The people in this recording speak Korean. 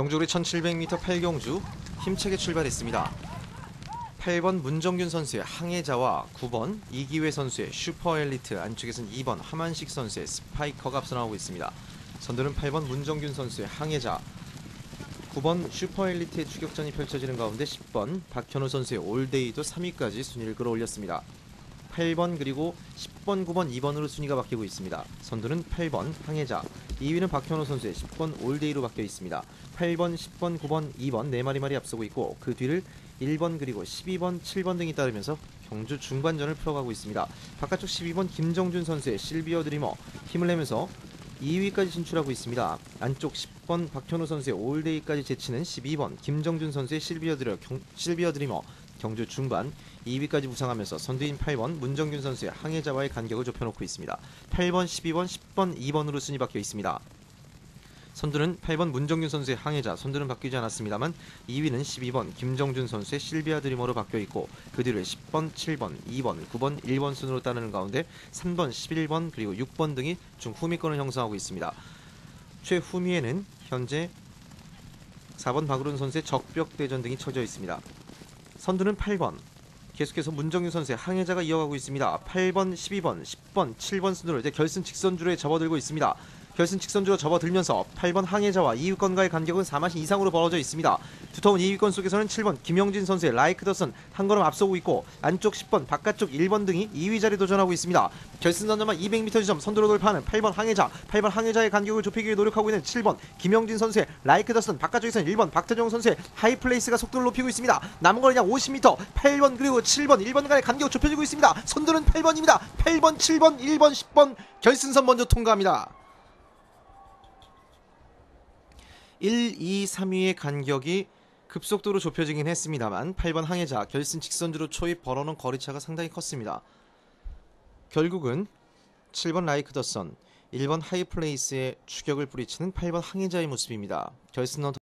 경주리 1700m 8경주 힘차게 출발했습니다. 8번 문정균 선수의 항해자와 9번 이기회 선수의 슈퍼 엘리트 안쪽에서는 2번 하만식 선수의 스파이커가 앞서 나오고 있습니다. 선두는 8번 문정균 선수의 항해자 9번 슈퍼 엘리트의 추격전이 펼쳐지는 가운데 10번 박현우 선수의 올데이도 3위까지 순위를 끌어올렸습니다. 8번 그리고 10번, 9번, 2번으로 순위가 바뀌고 있습니다. 선두는 8번 항해자, 2위는 박현우 선수의 10번 올데이로 바뀌어 있습니다. 8번, 10번, 9번, 2번 네 마리 마리 앞서고 있고 그 뒤를 1번 그리고 12번, 7번 등이 따르면서 경주 중반전을 풀어가고 있습니다. 바깥쪽 12번 김정준 선수의 실비어 드리머 힘을 내면서 2위까지 진출하고 있습니다. 안쪽 10번 박현우 선수의 올데이까지 제치는 12번 김정준 선수의 실비어 경, 실비어 드리머 경주 중반 2위까지 부상하면서 선두인 8번 문정균 선수의 항해자와의 간격을 좁혀놓고 있습니다. 8번, 12번, 10번, 2번으로 순위 바뀌어 있습니다. 선두는 8번 문정균 선수의 항해자, 선두는 바뀌지 않았습니다만 2위는 12번 김정준 선수의 실비아 드리머로 바뀌어 있고 그 뒤를 10번, 7번, 2번, 9번, 1번 순으로 따르는 가운데 3번, 11번 그리고 6번 등이 중 후미권을 형성하고 있습니다. 최후미에는 현재 4번 박우른 선수의 적벽 대전 등이 쳐져 있습니다. 선두는 8번. 계속해서 문정윤 선수의 항해자가 이어가고 있습니다. 8번, 12번, 10번, 7번 순으로 이제 결승 직선주로에 접어들고 있습니다. 결승 직선주로 접어들면서 8번 항해자와 2위권과의 간격은 4마신 이상으로 벌어져 있습니다. 두터운 2위권 속에서는 7번 김영진 선수의 라이크 더선 한 걸음 앞서고 있고 안쪽 10번, 바깥쪽 1번 등이 2위 자리 도전하고 있습니다. 결승 선점만 200m 지점 선두로 돌파하는 8번 항해자, 8번 항해자의 간격을 좁히기 위해 노력하고 있는 7번 김영진 선수의 라이크 더선 바깥쪽에서는 1번 박태종 선수의 하이플레이스가 속도를 높이고 있습니다. 남은 거는 약 50m, 8번 그리고 7번, 1번 간의 간격이 좁혀지고 있습니다. 선두는 8번입니다. 8번, 7번, 1번, 10번 결승선 먼저 통과합니다. 1, 2, 3위의 간격이 급속도로 좁혀지긴 했습니다만 8번 항해자 결승 직선주로 초입 벌어놓은 거리차가 상당히 컸습니다. 결국은 7번 라이크 더선, 1번 하이플레이스의 추격을 뿌리치는 8번 항해자의 모습입니다. 결승선